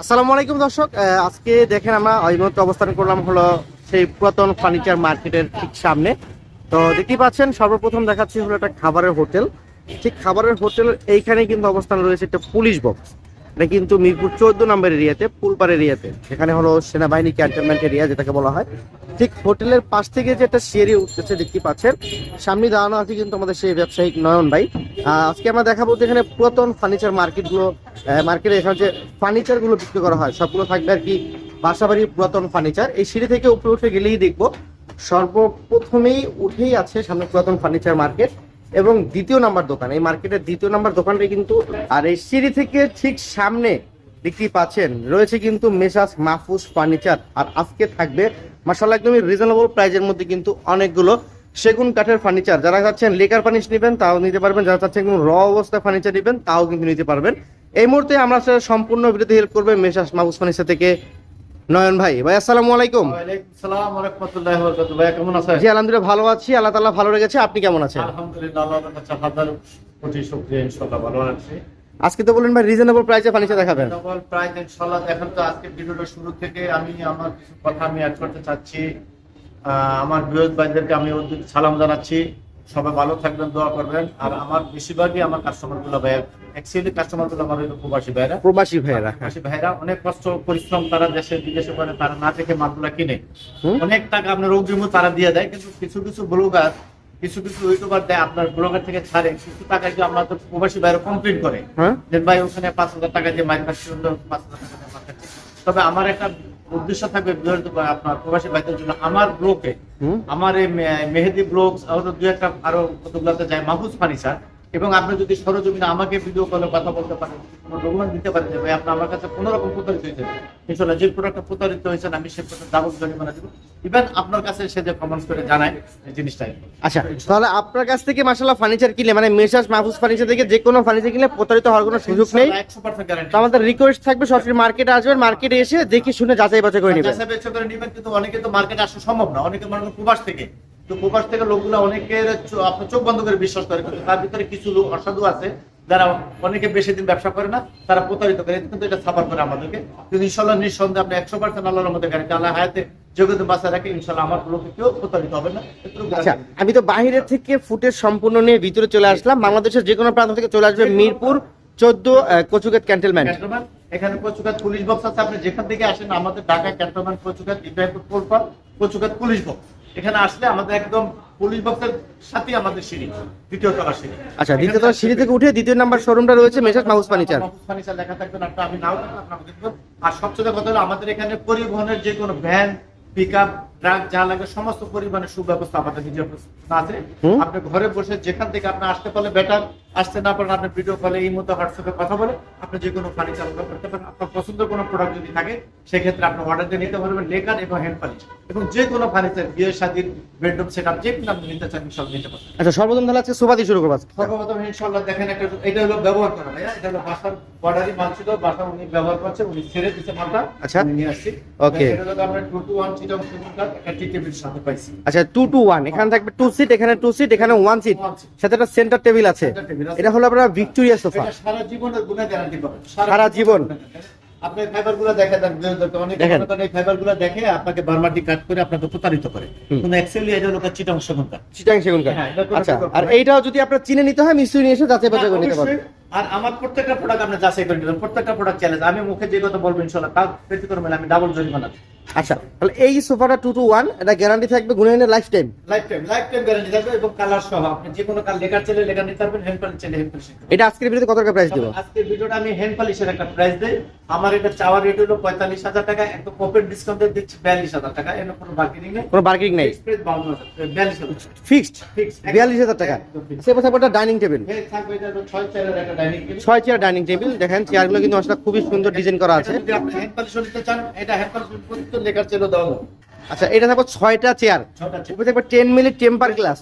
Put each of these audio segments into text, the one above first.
আসসালামু আলাইকুম দর্শক আজকে দেখেন আমরা এই মুহূর্তে অবস্থান করলাম হলো সেই পুরাতন ফার্নিচার মার্কেটের ঠিক সামনে। তো দেখতেই পাচ্ছেন, সর্বপ্রথম দেখাচ্ছি হলো একটা খাবারের হোটেল। ঠিক খাবারের হোটেল এইখানে কিন্তু অবস্থান রয়েছে একটা পুলিশ বক্স এটা কিন্তু মিরপুর চোদ্দ নম্বর এরিয়াতে ফুলপার এরিয়াতে এখানে হলো সেনাবাহিনী ক্যান্টনমেন্ট এরিয়া যেটাকে বলা হয়। ঠিক হোটেলের পাশ থেকে যে একটা সিঁড়ি উঠতেছে দেখতে পাচ্ছেন, সামনে দাঁড়ানো আছে কিন্তু আমাদের সেই ব্যবসায়িক নয়ন ভাই। আজকে আমরা দেখাবো যে এখানে পুরাতন ফার্নিচার মার্কেটগুলো মার্কেটে এখানে যে ফার্নিচারগুলো বিক্রি করা হয়, সবগুলো থাকবে আর কি বাসাবাড়ির পুরাতন ফার্নিচার এই সিঁড়ি থেকে উপরে উঠে গেলেই দেখব, সর্বপ্রথমেই উঠেই আছে সামনে পুরাতন ফার্নিচার মার্কেট এবং দ্বিতীয় নাম্বার দোকান, এই মার্কেটের দ্বিতীয় নাম্বার দোকানটাই কিন্তু, আর এই সিঁড়ি থেকে ঠিক সামনে দেখতেই পাচ্ছেন, রয়েছে কিন্তু মেসাস মাহফুজ ফার্নিচার, আর আজকে থাকবে মাসাল্লাহ একদমই রিজনেবল প্রাইজের মধ্যে কিন্তু অনেকগুলো সেগুন কাঠের ফার্নিচার, যারা চাচ্ছেন লেকার ফার্নিশ নেবেন, তাও নিতে পারবেন, যারা চাচ্ছেন একদম র অবস্থায় ফার্নিচার নেবেন, তাও কিন্তু নিতে পারবেন। এই মুহূর্তে আমরা সম্পূর্ণ ভিডিওতে হেল্প করবে মেসাস মাহফুজ ফার্নিচার থেকে নয়ন ভাই ভাই আসসালামু আলাইকুম। ওয়ালাইকুম সালাম ওয়া রাহমাতুল্লাহি ওয়া বারাকাতুহু ভাই কেমন আছেন? জি আলহামদুলিল্লাহ ভালো আছি। আল্লাহ তাআলা ভালো রেখেছে। আপনি কেমন আছেন? আলহামদুলিল্লাহ কাছে হাজার কোটি শুকরিয়া ইনশাআল্লাহ ভালো আছি। আজকে তো বললেন ভাই রিজনেবল প্রাইসে ফার্নিচার দেখাবেন। ডবল প্রাইস ইনশাআল্লাহ দেখেন তো আজকে ভিডিওটা শুরু থেকে আমি আমার কিছু কথা আমি অ্যাড করতে চাচ্ছি। আমার বৃহৎ ভাইদেরকে আমি সালাম জানাচ্ছি। সবাই ভালো থাকবেন দোয়া করবেন। আর আমার বেশিরভাগই আমার কাস্টমারগুলো ভাই অ্যাকচুয়ালি কাস্টমারগুলো আমার প্রবাসী ভাইরা। প্রবাসী ভাইয়েরা। প্রবাসী ভাইরা অনেক কষ্ট পরিশ্রম তারা দেশে বিদেশে করে তারা না দেখে মালগুলা কিনে। অনেক টাকা আপনার অগ্রিম তারা দিয়ে দেয় কিন্তু কিছু কিছু ব্লগার কিছু কিছু ইউটিউবার দেয় আপনার ব্লগার থেকে ছাড়ে কিছু টাকা কি আমাদের প্রবাসী বাইরে কমপ্লেন করে। হ্যাঁ? যে ভাই ওখানে পাঁচ হাজার টাকা দিয়ে মাইক পাঁচ হাজার টাকা দিয়ে তবে আমার একটা উদ্দেশ্য থাকবে আপনার প্রবাসী ভাইদের জন্য আমার ব্লকে আমার এই মেহেদি ব্লক আরও দু একটা আরও কতগুলাতে যায় মাহফুজ ফার্নিচার এবং আপনি যদি সরজমিনে আমাকে ভিডিও কলে কথা বলতে পারেন কোনো ডকুমেন্ট দিতে পারেন যে ভাই আপনি আমার কাছে কোনো রকম প্রতারিত হয়েছে। ইনশাল্লাহ যে প্রোডাক্টটা প্রতারিত হয়েছে আমি সে প্রোডাক্ট ডাবল জরিমানা দিব। ইভেন আপনার কাছে সে যে কমেন্টস করে জানায় এই জিনিসটাই। আচ্ছা তাহলে আপনার কাছ থেকে মাসাল্লাহ ফার্নিচার কিনলে মানে মেসাজ মাহফুজ ফার্নিচার থেকে যে কোনো ফার্নিচার কিনলে প্রতারিত হওয়ার কোনো সুযোগ নেই। তো আমাদের রিকোয়েস্ট থাকবে সরাসরি মার্কেটে আসবেন মার্কেটে এসে দেখে শুনে যাচাই বাছাই করে নেবেন। যাচাই বাছাই করে নিবেন কিন্তু অনেকে তো মার্কেটে আসা সম্ভব না। অনেকে মনে প্রবাস থেকে। তো থেকে লোকগুলো অনেকের আপনার চোখ বন্ধ করে বিশ্বাস করে কিন্তু তার ভিতরে কিছু লোক অসাধু আছে যারা অনেকে বেশি দিন ব্যবসা করে না তারা প্রতারিত করে। কিন্তু এটা সাফার করে আমাদেরকে। কিন্তু ইনশাল্লাহ নিঃসন্দেহে আপনি একশো পার্সেন্ট আল্লাহর গ্যারান্টি আল্লাহ হায়াতে যোগ্যতা রাখে ইনশাল্লাহ আমার লোকে কেউ প্রতারিত হবে না। আচ্ছা আমি তো বাইরে থেকে ফুটেজ সম্পূর্ণ নিয়ে ভিতরে চলে আসলাম। বাংলাদেশের যে কোনো প্রান্ত থেকে চলে আসবে মিরপুর চোদ্দ ক্যান্টেলমেন্ট ক্যান্টনমেন্ট এখানে কচুকাত পুলিশ বক্স আছে। আপনি যেখান থেকে আসেন আমাদের Dhaka cantonment Kachukhet Ibrahimpur Kachukhet police box এখানে আসলে আমাদের একদম পুলিশ বক্সের সাথে আমাদের সিঁড়ি দ্বিতীয় তলা সিঁড়ি। আচ্ছা দ্বিতীয় তলা সিঁড়ি থেকে উঠে দ্বিতীয় নাম্বার শোরুমটা রয়েছে মেসাজ মাহুস ফার্নিচার। মাহুস ফার্নিচার লেখা থাকবে আপনি আমি নাও থাকবেন আর সবচেয়ে কথা হলো আমাদের এখানে পরিবহনের যে কোনো ভ্যান পিক আপ ট্রাক যা লাগে সমস্ত পরিবহনের সুব্যবস্থা আমাদের নিজের আছে আপনি ঘরে বসে যেখান থেকে আপনি আসতে পারলে বেটার আসতে না পারেন আপনি ভিডিও কলে এই মতো হোয়াটসঅ্যাপে কথা বলে আপনি যে কোনো ফার্নিচার অর্ডার করতে পারেন আপনার পছন্দের কোনো প্রোডাক্ট যদি থাকে সেক্ষেত্রে আপনি অর্ডার দিয়ে নিতে পারবেন লেকার এবং হ্যান্ড পালিশ এবং যে কোনো ফার্নিচার বিয়ে শাদীর বেডরুম সেট আপ যে আপনি নিতে চান সব নিতে আচ্ছা সর্বপ্রথম তাহলে আজকে সোফা দিয়ে শুরু করব সর্বপ্রথম দেখেন একটা এটা হলো ব্যবহার করা ভাইয়া। এটা হলো বাসার বর্ডারি মাল ছিল বাসা উনি ব্যবহার করছে উনি ছেড়ে দিচ্ছে মালটা আচ্ছা। নিয়ে আসছি। Okay. এটা হলো আমরা টু টু ওয়ান সেগুনকার একটা টি টেবিল সাথে পাইছি। আচ্ছা টু টু ওয়ান এখানে থাকবে টু সিট এখানে টু সিট এখানে ওয়ান সিট সাথে একটা সেন্টার টেবিল আছে। Center table আছে। এটা হলো আপনার ভিক্টোরিয়া সোফা সারা জীবনের গুণে গ্যারান্টি পাবেন সারা জীবন। আপনি ফাইবার দেখে অনেক দেখেন। করেন এই ফাইবার দেখে আপনাকে বারমাটি কাট করে আপনাকে প্রতারিত করে। কিন্তু অ্যাকচুয়ালি এটা হলো চিটাং সেগুন কাঠ হ্যাঁ, আচ্ছা আর। এইটাও যদি আপনার চিনে নিতে হয় মিস্ত্রি নিয়ে এসে যাচাই বাছাই করে নিতে পারবেন। আর আমার প্রত্যেকটা প্রোডাক্ট আপনি যাচাই করে নেবেন প্রত্যেকটা প্রোডাক্ট চ্যালেঞ্জ আমি মুখে যে কথা বলব ইনশাল্লাহ তার ব্যতিক্রম আমি ডাবল জরিমানা আচ্ছা তাহলে এই সোফাটা টু টু ওয়ান এটা গ্যারান্টি থাকবে গুণাইনের life time life time life time guarantee থাকবে এবং কালার সহ। আপনি যে কোনো কাল লেখার চাইলে লেখা নিতে পারবেন হ্যান্ড পালিশ চাইলে হ্যান্ড পালিশ এটা আজকের ভিডিওতে কত টাকা প্রাইস দেবো? আজকের ভিডিওটা আমি হ্যান্ড পালিশের একটা প্রাইস দেই। আমার এটা চাওয়ার রেট হলো পঁয়তাল্লিশ হাজার টাকা একদম কোপের ডিসকাউন্ট দিচ্ছি বিয়াল্লিশ হাজার টাকা। এর কোনো বার্গেনিং নেই। কোনো বার্গেনিং নেই? এক্সপ্রেস বিয়াল্লিশ হাজার ফিক্সড Fixed, বিয়াল্লিশ হাজার টাকা। সে থাকবে একটা ডাইনিং টেবিলের থাকবে এটা ছয় চেয়ারের একটা ডাইনিং টেবিল ছয় চেয়ার ডাইনিং টেবিল দেখেন চেয়ারগুলো কিন্তু আসলে খুবই সুন্দর ডিজাইন করা আছে। আপনি হ্যান্ড পালিশ নিতে চান এটা হ্যান্ড পালিশ লেখার চেলো দেওয়া আচ্ছা এটা থাকবে ছয়টা চেয়ার উপরে থাকবে টেন মিনিট টেম্পার গ্লাস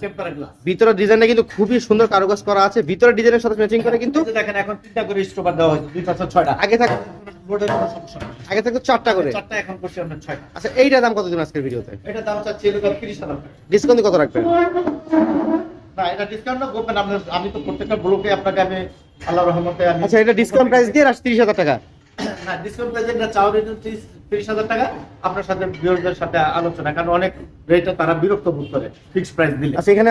ভিতরের ডিজাইনটা কিন্তু খুবই সুন্দর কারুকাজ করা আছে। ভিতরের ডিজাইনের সাথে ম্যাচিং করে কিন্তু দেখেন এখন তিনটা করে স্টোভার দেওয়া হয়েছে। দুই পাশে ছয়টা। আগে থাক। আগে থাকতো চারটা করে। চারটা এখন করছি আমরা ছয়টা। আচ্ছা এইটার দাম কত দিন আজকের ভিডিওতে? এটা দাম চাচ্ছি তিরিশ টাকা। ডিসকাউন্ট কত রাখবেন? না এটা ডিসকাউন্ট না করবেন আমি তো প্রত্যেকটা ব্লকে আপনাকে আমি আল্লাহ রহমতে আচ্ছা এটা ডিসকাউন্ট প্রাইস দিয়ে তিরিশ হাজার টাকা। হ্যাঁ ডিসকাউন্ট প্রাইস এটা তিরিশ হাজার টাকা। আপনার সাথে সাথে আলোচনা কারণ অনেক রেটে তারা বিরক্ত বোধ করে ফিক্সড প্রাইস দিলে। আচ্ছা এখানে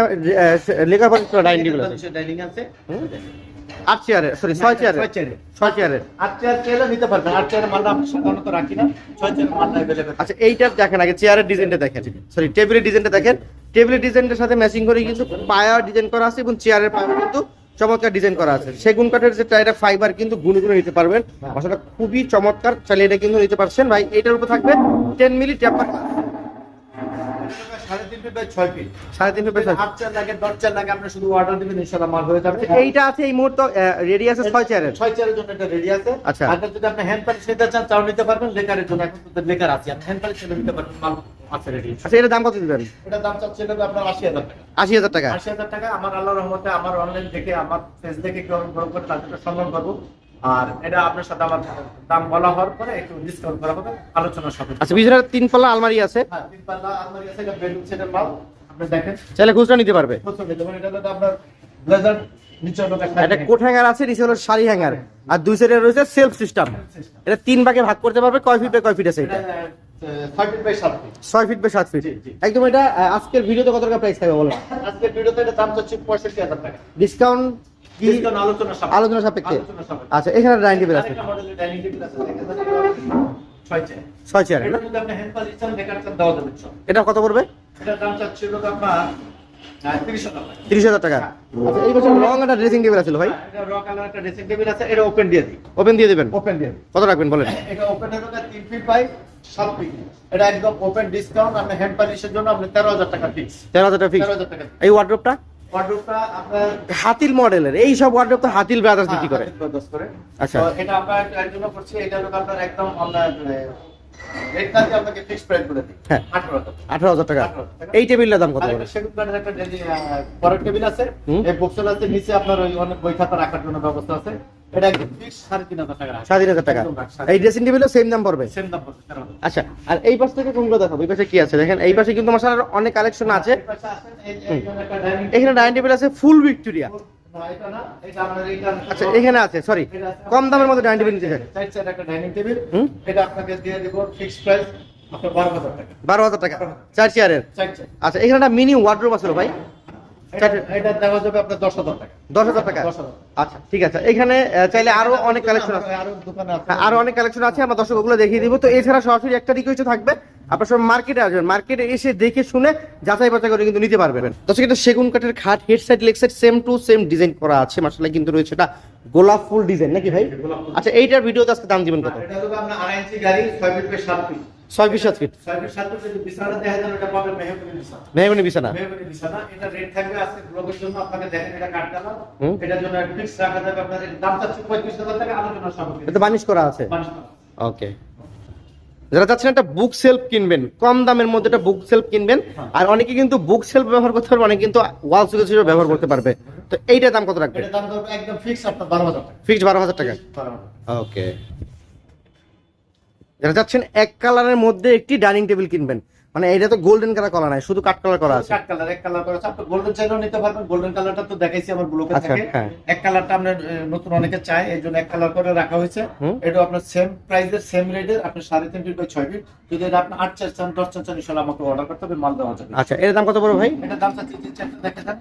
লেখার পর ডাইনিং আছে। ডাইনিং আছে। আট চেয়ারের সরি ছয় চেয়ারের ছয় চেয়ারের ছয় চেয়ারের আট চেয়ার চেয়ারে নিতে পারবেন আট চেয়ারের মাল আমরা সাধারণত রাখি না ছয় চেয়ারের আচ্ছা এইটার দেখেন আগে চেয়ারের ডিজাইনটা দেখেন। সরি টেবিলের ডিজাইনটা দেখেন। টেবিলের ডিজাইনটার সাথে ম্যাচিং করে কিন্তু পায়া ডিজাইন করা আছে এবং চেয়ারের পায়া কিন্তু চমৎকার ডিজাইন করা আছে। সেগুন কাঠের যে টাইটা ফাইবার কিন্তু গুনে গুনে নিতে পারবেন। হ্যাঁ। আসলে খুবই চমৎকার। চাইলে এটা কিন্তু নিতে পারছেন ভাই। এটার উপর থাকবে টেন মিলি টেম্পার সাড়ে তিন ফিট বাই ছয় ফিট সাড়ে তিন ফিট আট চেয়ার লাগে দশ চেয়ার লাগে আপনি শুধু অর্ডার দিবেন ইনশাল্লাহ মাল হয়ে যাবে। এইটা আছে এই মুহূর্তে রেডি আছে ছয় চেয়ারের ছয় চেয়ারের জন্য এটা রেডি আছে আচ্ছা। আর যদি আপনি হ্যান্ড পালিশ নিতে চান তাও নিতে পারবেন লেকারের জন্য এখন তো লেকার আছে। আপনি হ্যান্ড পালিশ নিতে পারবেন মাল আছে রেডি আচ্ছা এটার দাম কত দিবেন? এটা দাম চাচ্ছে এটা আপনার আশি হাজার টাকা। আশি হাজার টাকা। আশি হাজার টাকা আমার আল্লাহ রহমতে আমার অনলাইন দেখে আমার পেজ দেখে কেউ গ্রহণ করে তাদেরকে সম্মান করব। আর এটা আপনার সাথে আমার দাম বলা হওয়ার পরে একটু ডিসকাউন্ট করা হবে আলোচনা সাপেক্ষে আচ্ছা তিন পাল্লা আলমারি আছে। হ্যাঁ তিন পাল্লা আলমারি আছে এটা বেডরুম সেটের মাল আপনি দেখেন। চাইলে খুচরা নিতে পারবে। এটা আপনার ব্লেজার নিচে হলো একটা কোট হ্যাঙ্গার আছে নিচে হলো শাড়ি হ্যাঙ্গার। আর দুই সাইডে রয়েছে সেলফ সিস্টেম এটা তিন ভাগে ভাগ করতে পারবে কয় ফিট বাই কয় ফিট আছে এটা? ছয় ফিট বাই সাত ফিট। একদম এটা আজকের ভিডিওতে কত টাকা প্রাইস থাকবে বলো? আজকের ভিডিওতে এটা দাম পঁয়ষট্টি হাজার টাকা। ডিসকাউন্ট আলোচনা সাপেক্ষে। আচ্ছা এখানে ডাইনিং টেবিল আছে। ছয় চেয়ার এটা কত পড়বে? তিরিশ হাজার টাকা। টাকা। আচ্ছা এই বছর লং একটা ড্রেসিং টেবিল আছে ভাই। এটা কালার একটা ড্রেসিং টেবিল আছে এটা ওপেন দিয়ে দিই। ওপেন দিয়ে দেবেন? ওপেন দিয়ে কত রাখবেন বলেন? এটা ওপেন হলো তিন ফিট বাই সাত ফিট এটা একদম ওপেন ডিসকাউন্ট আপনি হ্যান্ড পালিশের জন্য আপনি তেরো হাজার টাকা ফিক্স তেরো হাজার টাকা ফিক্স এই ওয়ার্ড্রোপটা হাতিল মডেলের এই সব ওয়ার্ড্রোপ তো হাতিল ব্রাদার্স বিক্রি করে। আচ্ছা। এটা আপনার এর জন্য করছি এটা হলো আপনার একদম আমরা দিই। হ্যাঁ। আঠারো হাজার টাকা। 18,000 এই টেবিলটার দাম কত পরের টেবিল আছে। এই বক্সেল আছে নিচে আপনার ওই অনেক বই খাতা রাখার জন্য ব্যবস্থা আছে। আচ্ছা আর এই পাশ থেকে কোনগুলো দেখাবো? এই পাশে কি আছে? দেখেন এই পাশে কিন্তু মশালার অনেক কালেকশন আছে। এখানে ডাইনিং টেবিল আছে ফুল ভিক্টোরিয়া আচ্ছা এখানে আছে সরি কম দামের মধ্যে ডাইনিং টেবিল নিতে চাই। Side side একটা ডাইনিং টেবিল হুম। এটা আপনাকে দিয়ে দিব ফিক্স প্রাইস বারো হাজার টাকা। বারো হাজার টাকা। চার চেয়ারের। আচ্ছা এখানে একটা মিনি ওয়ার্ড্রোব আছে ভাই। এটা- এটা যাবে আপনার দশ হাজার টাকা। দশ হাজার টাকা? আচ্ছা ঠিক আছে। এখানে চাইলে আরও অনেক কালেকশন আছে। আরও দোকানে আছে। হ্যাঁ, আরও অনেক কালেকশন আছে আমরা দর্শক ওগুলো দেখিয়ে দিব। তো এছাড়া সরাসরি একটা রিকোয়েস্ট থাকবে। আপনার সব মার্কেটে আসবেন। মার্কেটে এসে দেখে শুনে যাচাই বাছাই করে কিন্তু নিতে পারবেন। দর্শক এটা সেগুন কাঠের খাট head side leg side same to same design করা আছে। কিন্তু রয়েছে এটা গোলাপ ফুল ডিজাইন নাকি ভাই? আচ্ছা এইটার ভিডিওতে আজকে দাম দিবেন কত? এটা হলো আপনার আড়াই ইঞ্চি গাড়ি ছয় ফিট সাত ফিট। ছয় সাত ফিট। ছয় ফিট সাত ফিট যদি দেখা যান এটা পাবেন মেহগুনি বিছানা। মেহমানি বিছানা। মেহগুনি বিছানা এটা রেট থাকবে আজকে ব্লগের জন্য আপনাকে দেখেন এটা কাট কালার। হুম। এটার জন্য ফিক্স রাখা যাবে আপনার দাম চাচ্ছি পঁয়ত্রিশ হাজার টাকা আলোচনা সাপেক্ষে এটা বানিশ করা আছে? ওকে যারা চাচ্ছেন একটা বুক সেলফ কিনবেন কম দামের মধ্যে একটা বুক সেলফ কিনবেন আর অনেকে কিন্তু বুক সেলফ ব্যবহার করতে পারবে অনেকে কিন্তু ওয়াল সুকেস হিসেবে ব্যবহার করতে পারবে। তো এইটার দাম কত রাখবে এটার দাম একদম ফিক্স আপনার বারো হাজার টাকা। ফিক্সড বারো হাজার টাকা। ওকে যারা চাচ্ছেন এক কালারের মধ্যে একটি ডাইনিং টেবিল কিনবেন। মানে এটা তো গোল্ডেন কালার করা নাই শুধু কাট কালার করা আছে। কাট কালার এক কালার করা আছে। আপনি গোল্ডেন চাইলেও নিতে পারবেন গোল্ডেন কালারটা তো দেখাইছি আমার ব্লকে আচ্ছা, থাকে। হ্যাঁ। এক কালারটা আপনার নতুন অনেকে চায় এই জন্য এক কালার করে রাখা হয়েছে। এটা আপনার সেম প্রাইসের সেম রেটের আপনি সাড়ে তিন ফিট বাই ছয় ফিট যদি এটা আপনি আট চার চান দশ চার চান ইনশাল্লাহ আমাকে অর্ডার করতে হবে মাল দেওয়া যাবে। আচ্ছা এর দাম কত পড়বে ভাই? এটা দাম চাচ্ছি যে চারটা দেখে দেন।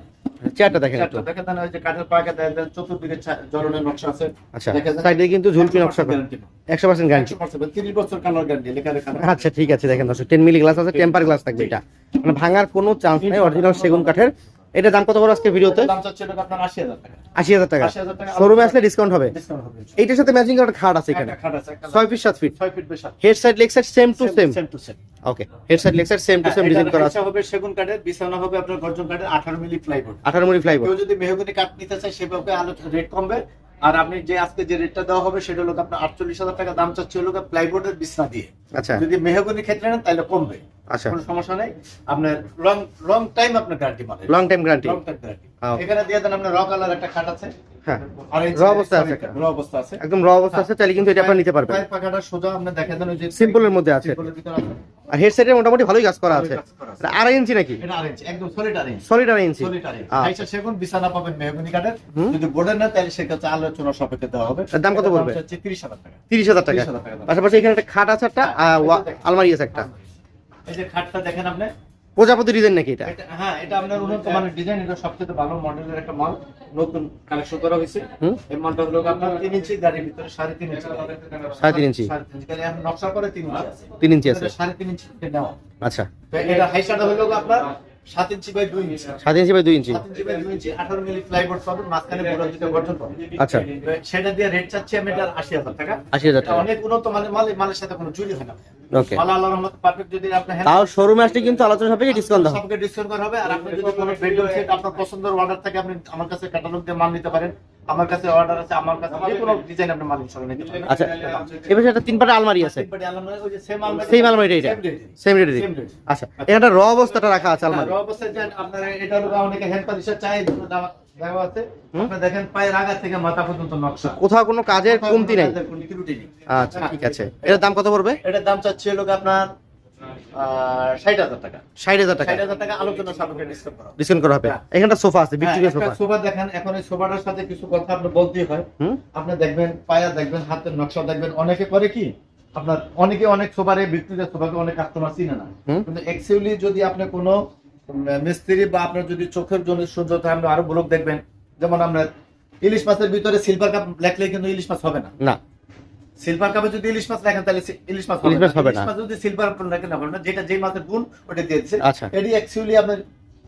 চেয়ারটা দেখেন একটু। দেখে দেন ওই যে কাঠের পাকা দেন দেন চতুর্দিকে চা- নকশা আছে। আচ্ছা দেখে দেন। সাইডে কিন্তু ঝুলপি নকশা করা। Guarantee না। একশো পার্সেন্ট গ্যারান্টি 30 বছর কালার গ্যারান্টি লেখা আচ্ছা ঠিক আছে দেখেন দর্শক মিলি গ্লাস আছে টেম্পার গ্লাস থাকবে এটা। মানে ভাঙার কোনো চান্স নাই অরিজিনাল সেগুন কাঠের। এটা দাম কত বড় আজকে ভিডিওতে? দাম চাচ্ছে এটা আপনার 80000 টাকা। আশি হাজার টাকা। 80,000 টাকা। শোরুমে আসলে ডিসকাউন্ট হবে। ডিসকাউন্ট হবে। এইটার সাথে ম্যাচিং করার খাট আছে এখানে। খাট আছে একটা ছয় ফিট সাত ফিট 6 ফিট বেশ head side leg side same to same same to same okay head side leg side same to same design করা আছে হবে সেগুন কাঠের বিছানা হবে আপনার গর্জন কাঠের 18 মিলি প্লাইবোর্ড আঠারো মিলি ফ্লাইবোর্ড কেউ যদি মেহগনি কাঠ নিতে চায় সেভাবে আলো রেট কমবে। আর আপনি যে আজকে যে রেটটা দেওয়া হবে সেটা হলো আপনার 48000 টাকা দাম চাচ্ছে হলো প্লাইবোর্ডের বিছনা দিয়ে। আচ্ছা। যদি মেহগনি ক্ষেত্রে নেন তাহলে কমবে। আচ্ছা। কোনো সমস্যা নেই। আপনার লং লং টাইম আপনার গ্যারান্টি মানে long time guarantee long time guarantee এখানে দিয়ে দেন আপনার র কালার একটা খাট আছে। হ্যাঁ। র অবস্থা আছে র অবস্থা আছে। একদম র অবস্থা আছে চাইলে কিন্তু এটা আপনারা নিতে পারবেন। পায়ের পাখাটা সোজা আপনি দেখা ওই যে সিম্পলের মধ্যে আছে। সিম্পলের ভিতরে আছে। আর হেডসেটে মোটামুটি ভালোই কাজ করা আছে। ভালোই কাজ করা আছে। এটা আড়াই ইঞ্চি নাকি? এটা আরেঞ্জ একদম সলিড আরেঞ্জ সলিড আড়াই ইঞ্চি। সলিড আরেঞ্জ আচ্ছা। সেগুন বিছানা পাবেন মেহগনি কাঠের। যদি বোর্ডের না তাহলে সেক্ষেত্রে আলোচনা সাপেক্ষে দেওয়া হবে। দাম কত পড়বে? টাকা। তিরিশ হাজার টাকা। 30,000 টাকা পাশাপাশি এখানে একটা খাট আছে একটা আলমারি আছে একটা। এই যে খাটটা দেখেন আপনি? প্রজাপতি ডিজাইন নাকি এটা? হ্যাঁ এটা আপনার উন্নত মানের ডিজাইন এটা সবচেয়ে ভালো মডেলের একটা মাল নতুন কালেকশন করা হয়েছে। এই মালটা হলো আপনার তিন ইঞ্চি গাড়ির ভিতরে সাড়ে তিন ইঞ্চি সাড়ে তিন ইঞ্চি। নকশা করে তিন ইঞ্চি তিন ইঞ্চি আছে। সাড়ে তিন ইঞ্চি নেওয়া। আচ্ছা। তো এটা হাইসাটা হলো আপনার সাত ইঞ্চি বাই দুই ইঞ্চি। সাত ইঞ্চি বাই দুই ইঞ্চি। সাত ইঞ্চি বাই দুই ইঞ্চি। আঠারো মিলি প্লাইবোর্ড পাবেন মাঝখানে বড় দুটো গঠন পাবেন আচ্ছা। সেটা দিয়ে রেট চাচ্ছি আমি এটা টাকা। টাকা। অনেক উন্নত মানের মাল মালের সাথে কোনো হয় না। ওকে। মাল আল্লাহর রহমতে পারফেক্ট যদি আপনি হ্যান্ড তাও শোরুমে আসলে কিন্তু আলোচনা ডিসকাউন্ট হবে। সবকে ডিসকাউন্ট করা হবে। আর আপনি যদি কোনো বেডরুম সেট আপনার পছন্দের অর্ডার থাকে আপনি আমার কাছে ক্যাটালগ দিয়ে মাল নিতে পারেন। আমার কাছে অর্ডার আছে আমার কাছে যে কোনো ডিজাইন আপনি মাল ইনশাআল্লাহ নিতে পারেন। আচ্ছা এবার একটা তিন পাটা আলমারি আছে। তিনবারই আলমারি, ওই যে same আলমারি- সেম আলমারি এটা। সেম রেটে আচ্ছা এখানটা র অবস্থাটা রাখা আছে আলমারি আর অবশ্যই যে আপনার এটা হলো অনেকে হ্যান্ড পজিশন চাই দেওয়া আছে। আপনি দেখেন পায়ের আগা থেকে মাথা পর্যন্ত নকশা। কোথাও কোনো কাজের কমতি নাই। নেই। আচ্ছা ঠিক আছে। এটার দাম কত পড়বে? এটার দাম চাচ্ছে হলো আপনার ষাট হাজার টাকা। ষাট হাজার টাকা। ষাট হাজার টাকা আলোচনা সাপেক্ষে ডিসকাউন্ট করা ডিসকাউন্ট করা হবে। এখানটা সোফা আছে ভিক্টোরিয়া হ্যাঁ, সোফা। সোফা দেখেন এখন এই সোফাটার সাথে কিছু কথা আপনি বলতেই হয়। আপনি দেখবেন পায়া দেখবেন হাতের নকশা দেখবেন অনেকে করে কি আপনার অনেকে অনেক সোফারে ভিক্টোরিয়া সোফাকে অনেক কাস্টমার চিনে না। কিন্তু অ্যাকচুয়ালি যদি আপনি কোনো মিস্ত্রি বা আপনার যদি চোখের জন্য আপনি আরও ব্লক দেখবেন যেমন আমরা ইলিশ মাছের ভিতরে সিলভার কাপ লেখলে কিন্তু ইলিশ মাছ হবে না। না। সিলভার কাপে যদি ইলিশ মাছ রাখেন তাহলে ইলিশ মাছ ইলিশ মাছ না। হবে ইলিশ না। মাছ যদি সিলভার রাখেন হবে না যেটা যেই মাছের গুণ ওটা দিয়ে দিচ্ছে আচ্ছা। এটি অ্যাকচুয়ালি আপনার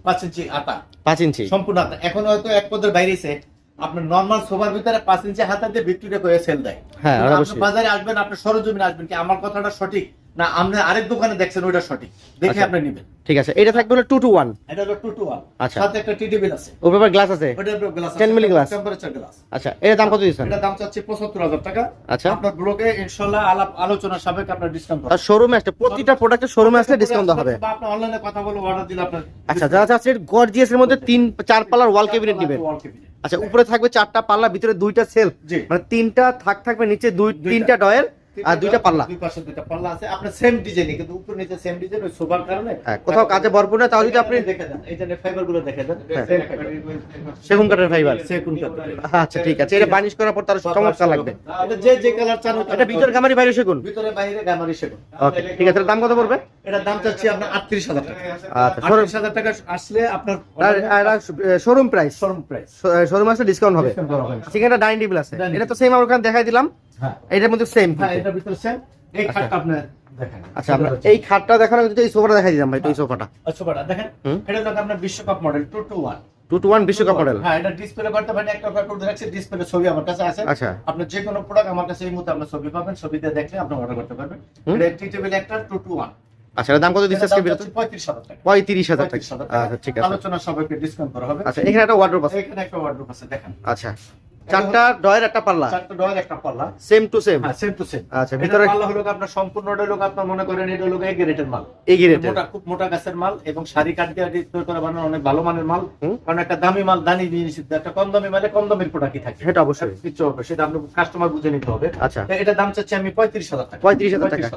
পাঁচ ইঞ্চি আটা। পাঁচ ইঞ্চি। সম্পূর্ণ আটা। এখন হয়তো এক পদের বাইরেছে আপনার নরমাল সোফার ভিতরে পাঁচ ইঞ্চি হাতা দিয়ে ভিক্টোরিয়া করে সেল দেয়। হ্যাঁ, আপনি বাজারে আসবেন আপনি সরজমিনে আসবেন কি? আমার কথাটা সঠিক? না আপনি আরেক দোকানে দেখছেন ওইটা সঠিক। দেখে আচ্ছা। আপনি নেবেন। ঠিক আছে এটা থাকবে হলো টু এটা হলো টু আচ্ছা। সাথে একটা আছে। ও পেপার গ্লাস আছে? ওটা glass 10 milli glass? Temperature glass আচ্ছা এর দাম কত দিচ্ছেন? এটা দাম চাচ্ছি টাকা। আচ্ছা। আপনার ইনশাল্লাহ আলাপ আলোচনা সাপেক্ষে আপনার ডিসকাউন্ট আর শোরুমে আসলে প্রতিটা শোরুমে আসলে ডিসকাউন্ট দেওয়া হবে। আপনি অনলাইনে কথা বলে অর্ডার দিলে আপনার আচ্ছা যারা গর্জিয়াস এর মধ্যে তিন চার পাল্লার ওয়াল ক্যাবিনেট নেবেন। আচ্ছা উপরে থাকবে চারটা পাল্লা ভিতরে দুইটা সেলফ মানে তিনটা থাক থাকবে নিচে দুই তিনটা ডয়ের আর দুইটা পাল্লা। দুই পাশে দুইটা পাল্লা আছে। আপনার সেম ডিজাইনই কিন্তু উপর নিচে সেম ডিজাইন ওই সোফার কারণে হ্যাঁ কোথাও কাজে ভরপুর না তাহলে আপনি দেখে দেন। এই যে ফাইবারগুলো দেখে দেন। হ্যাঁ। সেগুন কাঠের ফাইবার সেগুন কাঠের। আচ্ছা ঠিক আছে। এটা বানিশ করার পর তার চমৎকার লাগবে। এটা যে যে কালার চান এটা ভিতর গামারি বাইরে সেগুন? ভিতরে বাইরে গামারি সেগুন। ওকে ঠিক আছে। দাম কত পড়বে? এটার দাম চাচ্ছি আপনার আটত্রিশ হাজার টাকা। আচ্ছা শোরুম আটত্রিশ হাজার টাকা আসলে আপনার showroom price showroom price showroom আসলে ডিসকাউন্ট হবে। সেখানে ডাইনিং টেবিল আছে এটা তো সেম আমার ওখানে দেখাই দিলাম। হ্যাঁ। এটার মধ্যে সেম হ্যাঁ এটার ভিতরে সেম এই খাটটা আপনি দেখেন। আচ্ছা আমরা এই খাটটা দেখানোর যদি এই সোফাটা দেখাই দিলাম ভাই এই সোফাটা। আচ্ছা বাটা দেখেন এটা হলো আপনার বিশ্বকাপ model two two one two two one বিশ্বকাপ মডেল হ্যাঁ এটা ডিসপ্লে করতে পারেন একটা করে রাখছি ডিসপ্লে ছবি আমার কাছে আছে। আচ্ছা। আপনার যে কোনো প্রোডাক্ট আমার কাছে এই মুহূর্তে আপনার ছবি পাবেন ছবিতে দেখলে আপনি অর্ডার করতে পারবেন। এটা টি টেবিল একটা টু টু ওয়ান আচ্ছা দাম কত দিচ্ছে আজকে বিরত পঁয়ত্রিশ হাজার টাকা। পঁয়ত্রিশ হাজার 35,000 টাকা। আচ্ছা ঠিক আছে। আলোচনা সবাইকে ডিসকাউন্ট করা হবে। আচ্ছা এখানে একটা ওয়ার্ড্রোপ আছে। এখানে একটা ওয়ার্ডরোব আছে দেখেন। আচ্ছা। চারটা ডয়ের একটা পাল্লা। চারটা ডয়ের একটা পাল্লা। সেম টু সেম হ্যাঁ সেম টু সেম আচ্ছা ভিতরে পাল্লা হলো আপনার সম্পূর্ণ আপনার মনে করেন এটা হলো এক গ্রেটের মাল। এই গ্রেডের মোটা খুব মোটা গাছের মাল এবং শাড়ি কাঠ দিয়ে তৈরি করা বানানো অনেক ভালো মানের মাল। কারণ একটা দামি মাল দামি জিনিস একটা কম দামি মালে কম দামের প্রোডাক্টই থাকে। সেটা অবশ্যই। কিছু হবে সেটা আপনি কাস্টমার বুঝে নিতে হবে। আচ্ছা। এটা দাম চাচ্ছি আমি পঁয়ত্রিশ হাজার টাকা। পঁয়ত্রিশ হাজার টাকা।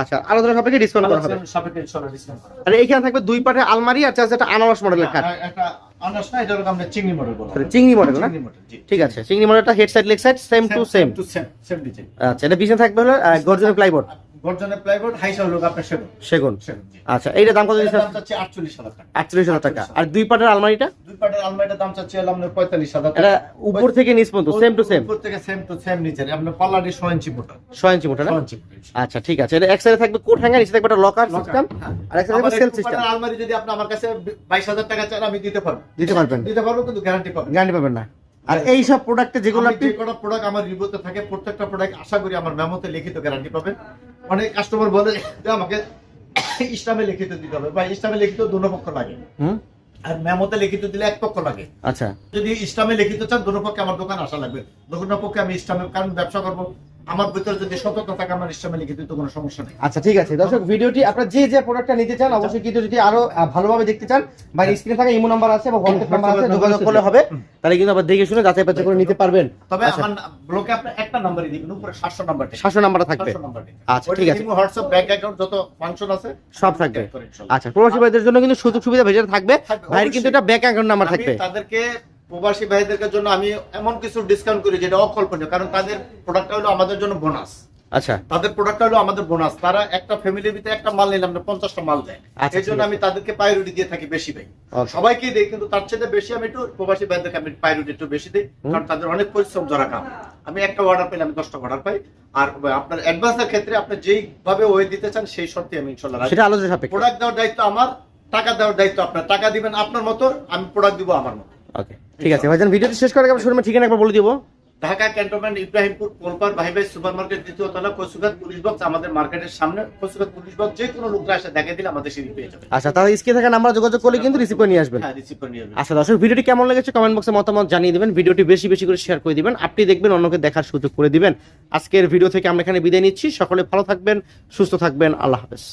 আচ্ছা সাপেক্ষে ডিসকাউন্ট করা হবে। সাপেক্ষে ডিসকাউন্ট করা। হবে। আর এইখানে থাকবে দুই পাটে আলমারি আর চার্জ একটা আনারস মডেলের খাট। একটা আনারস না এটা হলো আমরা চিংড়ি মডেল বলা চিংড়ি মডেল না? চিংড়ি মডেল জি। ঠিক আছে চিংড়ি মডেলটা head side leg side same to same to same same design আচ্ছা এটা পিছনে থাকবে হলো গর্জনের প্লাইবোর্ড গর্জনের প্লাইবোর্ড হাইসা হলো আপনার সেগুন। সেগুন। আচ্ছা এইটার দাম কত দাম চাচ্ছি আটচল্লিশ হাজার টাকা। আটচল্লিশ হাজার টাকা। আর দুই পাটের আলমারিটা? দুই পাটের আলমারিটার দাম চাচ্ছি হলো আপনার পঁয়তাল্লিশ হাজার এটা উপর থেকে নিচ পর্যন্ত সেম টু সেম উপর থেকে সেম টু সেম নিচে আপনার পাল্লাটি ছয় ইঞ্চি মোটা। ছয় ইঞ্চি মোটা না? আচ্ছা ঠিক আছে। এটা এক সাইডে থাকবে কোট হ্যাঙ্গার নিচে থাকবে একটা লকার সিস্টেম হ্যাঁ। আর এক সাইডে থাকবে সেলফ সিস্টেম আলমারি যদি আপনি আমার কাছে বাইশ হাজার টাকা চান আমি দিতে পারব। দিতে পারবেন। দিতে পারব কিন্তু গ্যারান্টি পাবেন। গ্যারান্টি পাবেন না। আর এই সব প্রোডাক্টে যেগুলো আপনি যে কোনো প্রোডাক্ট আমার রিভিউতে থাকে প্রত্যেকটা প্রোডাক্ট আশা করি আমার মেমোতে লিখিত গ্যারান্টি পাবেন। অনেক কাস্টমার বলে যে আমাকে ইসলামে লিখিত দিতে হবে। বা ইসলামে লিখিত দুটো পক্ষ লাগে। আর মেমোতে লিখিত দিলে এক পক্ষ লাগে। আচ্ছা। যদি ইসলামে লিখিত চান দুটো পক্ষে আমার দোকান আসা লাগবে। দুটো পক্ষে আমি ইসলামে কারণ ব্যবসা করব। আমার ভিতরে যদি সততা থাকে আমার ইচ্ছা মিলে কিন্তু কোনো সমস্যা নেই। আচ্ছা ঠিক আছে। দর্শক ভিডিওটি আপনারা যে যে প্রোডাক্টটা নিতে চান অবশ্যই কিন্তু যদি আরও ভালোভাবে দেখতে চান বা স্ক্রিনে থাকা ইমো নাম্বার আছে বা হোয়াটসঅ্যাপ নাম্বার আছে যোগাযোগ করলে হবে। তাহলে কিন্তু আবার দেখে শুনে যাচাই বাছাই করে নিতে পারবেন। তবে আচ্ছা। আমার ব্লকে আপনি একটা নাম্বারই দিবেন উপরে সাতশো নাম্বার সাতশো নাম্বার থাকবে। আচ্ছা, ঠিক আছে। হোয়াটসঅ্যাপ ব্যাংক অ্যাকাউন্ট যত ফাংশন আছে সব থাকবে। আচ্ছা প্রবাসী ভাইদের জন্য কিন্তু সুযোগ সুবিধা ভেজে থাকবে। ভাইয়ের কিন্তু। এটা ব্যাংক অ্যাকাউন্ট নাম্বার থাকবে। তাদেরকে প্রবাসী ভাইদের জন্য আমি এমন কিছু ডিসকাউন্ট করি যেটা অকল্পনীয় কারণ তাদের প্রোডাক্টটা হলো আমাদের জন্য বোনাস আচ্ছা। তাদের প্রোডাক্টটা হলো আমাদের বোনাস তারা একটা ফ্যামিলির ভিতরে একটা মাল নিলাম না পঞ্চাশটা মাল দেয়। আচ্ছা, এই জন্য আমি তাদেরকে প্রায়োরিটি দিয়ে থাকি বেশি ভাই. সবাইকেই দেই কিন্তু তার চেয়ে বেশি আমি একটু প্রবাসী ভাইদেরকে আমি প্রায়োরিটি একটু বেশি দিই কারণ তাদের অনেক পরিশ্রম ধরা কাম। আমি একটা অর্ডার পেলে আমি দশটা অর্ডার পাই। আর আপনার অ্যাডভান্সের ক্ষেত্রে আপনি যেইভাবে ওয়ে দিতে চান সেই শর্তে আমি ইনশাল্লাহ সেটা আলোচনা সাপেক্ষে। প্রোডাক্ট দেওয়ার দায়িত্ব আমার টাকা দেওয়ার দায়িত্ব আপনার। টাকা দিবেন আপনার মতো আমি প্রোডাক্ট দিব আমার মতো। ওকে ঠিক আছে ভাইজান ভিডিওটি শেষ করার আগে আমার শোরুমের ঠিকানা একবার বলে দিব। ঢাকা ক্যান্টনমেন্ট ইব্রাহিমপুর কোলপার ভাই ভাই সুপার মার্কেট দ্বিতীয় তলা কসুগাত পুলিশ বক্স আমাদের মার্কেটের সামনে। কসুগাত পুলিশ বক্স যে কোনো লোকরা এসে দেখে দিলে আমাদের সিঁড়ি পেয়ে যাবে। আচ্ছা তাহলে স্ক্রিনে থাকা নাম্বার যোগাযোগ করলে কিন্তু রিসিভ করে নিয়ে আসবেন। হ্যাঁ রিসিভ করে নিয়ে যাবে আচ্ছা দর্শক ভিডিওটি কেমন লেগেছে কমেন্ট বক্সে মতামত জানিয়ে দিবেন। ভিডিওটি বেশি বেশি করে শেয়ার করে দিবেন। আপনি দেখবেন অন্যকে দেখার সুযোগ করে দিবেন। আজকের ভিডিও থেকে আমরা এখানে বিদায় নিচ্ছি। সকলে ভালো থাকবেন সুস্থ থাকবেন। আল্লাহ হাফেজ।